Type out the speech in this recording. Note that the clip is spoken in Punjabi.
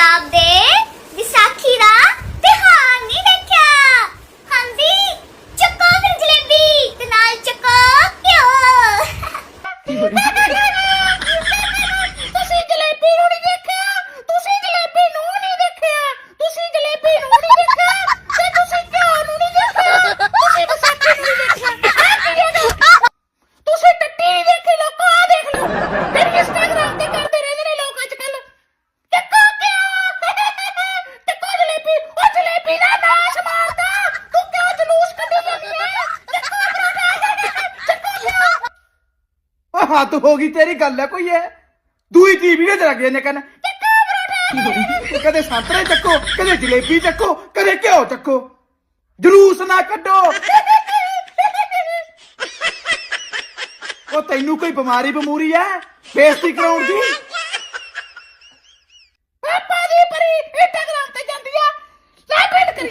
job. ਹੱਦ ਹੋ ਗਈ ਤੇਰੀ ਗੱਲ ਹੈ ਕੋਈ ਇਹ ਦੂਈ ਟੀਵੀ ਤੇ ਲੱਗ ਜਾਂਦੇ ਕੰਨ ਕਦੇ ਸੰਤਰੇ ਚੱਕੋ ਕਦੇ ਜਲੇਬੀ ਚੱਕੋ ਕਦੇ ਘਿਓ ਚੱਕੋ ਜਲੂਸ ਨਾ ਕੱਢੋ ਉਹ ਤੈਨੂੰ ਕੋਈ ਬਿਮਾਰੀ ਬਮੂਰੀ ਐ ਬੇਸਤੀ ਕਰਾਉਣ ਦੀ ਪਾਪਾ ਦੀ ਪਰੀ ਇੰਸਟਾਗ੍ਰਾਮ ਤੇ ਜਾਂਦੀ ਆ ਲੈ ਪਿੰਡ ਕਰੀ